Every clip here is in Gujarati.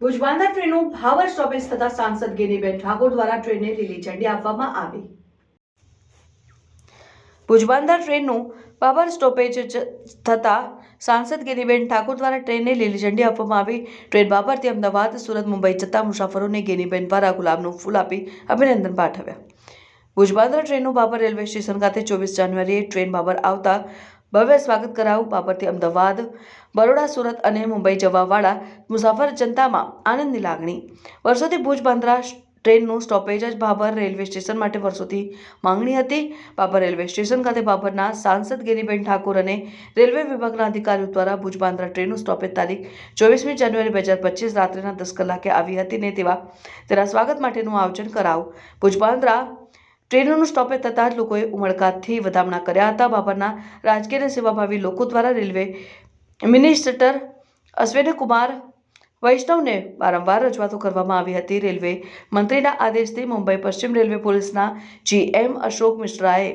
ભુજબાંધા ટ્રેનનું ભાવર સ્ટોપેજ થતા સાંસદ ગેનીબેન ઠાકોર દ્વારા ટ્રેનને લીલી ઝંડી આપવામાં આવી. ભુજબાંદર ટ્રેનનું પાવર સ્ટોપેજ થતાં સાંસદ ગેનીબેન ઠાકોર દ્વારા ટ્રેનને લીલી ઝંડી આપવામાં આવી. ટ્રેન બાબરથી અમદાવાદ, સુરત, મુંબઈ જતા મુસાફરોને ગેનીબેન દ્વારા ગુલાબનું ફૂલ આપી અભિનંદન પાઠવ્યા. ભુજબાંદર ટ્રેનનું બાબર રેલવે સ્ટેશન ખાતે ચોવીસ જાન્યુઆરીએ ટ્રેન બાબર આવતા ભવ્ય સ્વાગત કરાવું બાબતે અમદાવાદ, બરોડા, સુરત અને મુંબઈ જવાવાળા મુસાફર જનતામાં આનંદની લાગણી. વર્ષોથી ભુજ બાંદ્રા ટ્રેનનું સ્ટોપેજ જ બાબર રેલવે સ્ટેશન માટે વર્ષોથી માંગણી હતી. બાબર રેલવે સ્ટેશન ખાતે બાબરના સાંસદ ગિરીબેન ઠાકોર અને રેલવે વિભાગના અધિકારીઓ દ્વારા ભુજ બાંદ્રા ટ્રેનનું સ્ટોપેજ તારીખ ચોવીસમી જાન્યુઆરી બે હજાર પચીસ રાત્રિના દસ કલાકે આવી હતી ને તેવા તેના સ્વાગત માટેનું આયોજન કરાવું. ભુજ બાંદ્રા ટ્રેનોનું સ્ટોપેજ થતાં જ લોકોએ ઉમળકાથી વધામણા કર્યા હતા. બાબરના રાજકીય અને સેવાભાવી લોકો દ્વારા રેલવે મિનિસ્ટર અશ્વિની કુમાર વૈષ્ણવને વારંવાર રજૂઆતો કરવામાં આવી હતી. રેલવે મંત્રીના આદેશથી મુંબઈ પશ્ચિમ રેલવે પોલીસના જીએમ અશોક મિશ્રાએ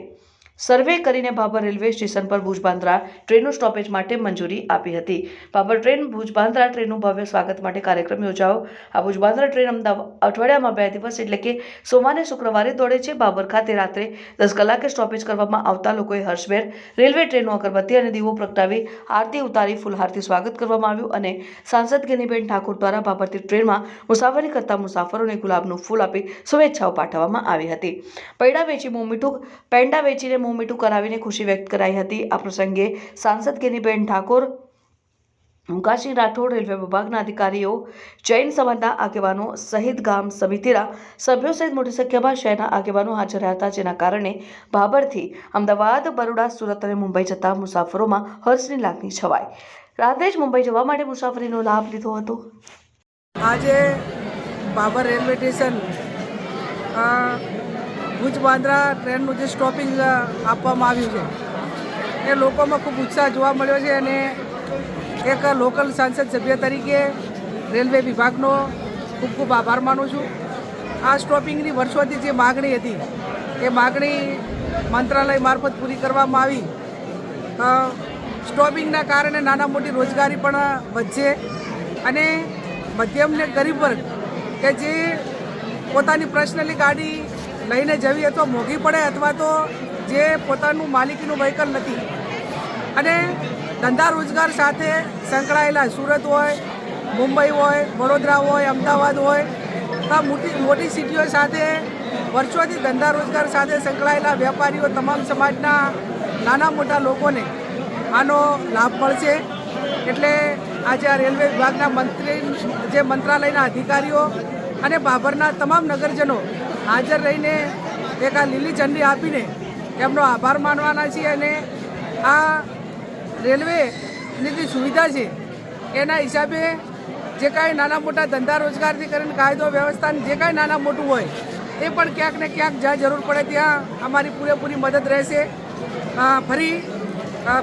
સર્વે કરીને ભાભર રેલવે સ્ટેશન પર ભુજ બાંદ્રા ટ્રેનનું સ્ટોપેજ માટે મંજૂરી આપી હતી. બાબર ટ્રેન ભુજ બાંદ્રા ટ્રેનનું ભવ્ય સ્વાગત માટે કાર્યક્રમ યોજાયો. આ ભુજ બાંદ્રા ટ્રેન અમદાવાદ અઠવાડિયામાં બે દિવસ એટલે કે સોમવારે શુક્રવારે દોડે છે. બાબર ખાતે રાત્રે દસ કલાકે સ્ટોપેજ કરવામાં આવતા લોકોએ હર્ષભેર રેલવે ટ્રેનનું અગરબત્તી અને દીવો પ્રગટાવી આરતી ઉતારી, ફૂલહારથી સ્વાગત કરવામાં આવ્યું અને સાંસદ ગેનીબેન ઠાકોર દ્વારા ભાભરથી ટ્રેનમાં મુસાફરી કરતા મુસાફરોને ગુલાબનું ફૂલ આપી શુભેચ્છાઓ પાઠવવામાં આવી હતી. પૈડા વેચી મોં મીઠું પેંડા વેચીને મોં કરાવીને ખુશી વ્યક્ત કરાઈ હતી. આ પ્રસંગે સાંસદ કેનીબેન ઠાકોર, મુકાશી રાઠોડ, રેલવે વિભાગના અધિકારીઓ, જૈન સમાજના આગેવાનો સહિત ગામ સમિતિના સભ્યો સહિત મોટી સંખ્યામાં શહેરના આગેવાનો હાજર રહ્યા હતા, જેના કારણે બાબરથી અમદાવાદ, બરોડા, સુરત અને મુંબઈ જતા મુસાફરોમાં હર્ષની લાગણી છવાઈ. રાત્રે જ મુંબઈ જવા માટે મુસાફરીનો લાભ લીધો હતો. આજે બાબર રેલવે સ્ટેશન ભુજ બાંદ્રા ટ્રેનનું જે સ્ટોપિંગ આપવામાં આવ્યું છે, એ લોકોમાં ખૂબ ઉત્સાહ જોવા મળ્યો છે અને એક લોકલ સાંસદ સભ્ય તરીકે રેલવે વિભાગનો ખૂબ ખૂબ આભાર માનું છું. આ સ્ટોપિંગની વર્ષોથી જે માગણી હતી, એ માગણી મંત્રાલય મારફત પૂરી કરવામાં આવી. સ્ટોપિંગના કારણે નાના મોટી રોજગારી પણ વધશે અને મધ્યમ ને ગરીબ વર્ગ કે જે પોતાની પર્સનલી ગાડી લઈને જવી અથવા મોંઘી પડે અથવા તો જે પોતાનું માલિકીનું વ્હીકલ નથી. અને ધંધા રોજગાર સાથે સંકળાયેલા સુરત હોય, મુંબઈ હોય, વડોદરા હોય, અમદાવાદ હોય આ મોટી મોટી સિટીઓ સાથે વર્ષોથી ધંધા રોજગાર સાથે સંકળાયેલા વેપારીઓ તમામ સમાજના નાના મોટા લોકોને આનો લાભ મળશે. એટલે આજે આ રેલવે વિભાગના મંત્રી, જે મંત્રાલયના અધિકારીઓ અને બાબરના તમામ નગરજનો હાજર રહીને એક આ લીલી ચંડી આપીને એમનો આભાર માનવાના છીએ અને આ રેલવેની જે સુવિધા છે, એના હિસાબે જે કાંઈ નાના મોટા ધંધા રોજગારથી કરીને કાયદો વ્યવસ્થાને જે કાંઈ નાના મોટું હોય, એ પણ ક્યાંક ને ક્યાંક જ્યાં જરૂર પડે ત્યાં અમારી પૂરેપૂરી મદદ રહેશે. ફરી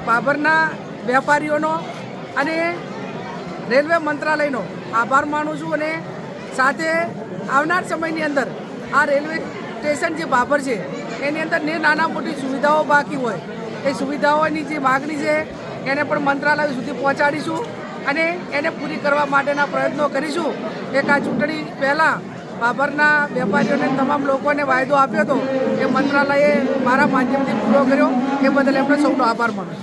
ભાભરના વેપારીઓનો અને રેલવે મંત્રાલયનો આભાર માનું છું અને સાથે આવનાર સમયની અંદર આ રેલવે સ્ટેશન જે બાબર છે, એની અંદર ને નાના મોટી સુવિધાઓ બાકી હોય. એ સુવિધાઓની જે માગણી છે, એને પણ મંત્રાલય સુધી પહોંચાડીશું અને એને પૂરી કરવા માટેના પ્રયત્નો કરીશું. એક આ ચૂંટણી પહેલાં બાબરના વેપારીઓને તમામ લોકોને વાયદો આપ્યો હતો. એ મંત્રાલયે મારા માધ્યમથી પૂરો કર્યો. એ બદલ એમનો સૌનો આભાર માનું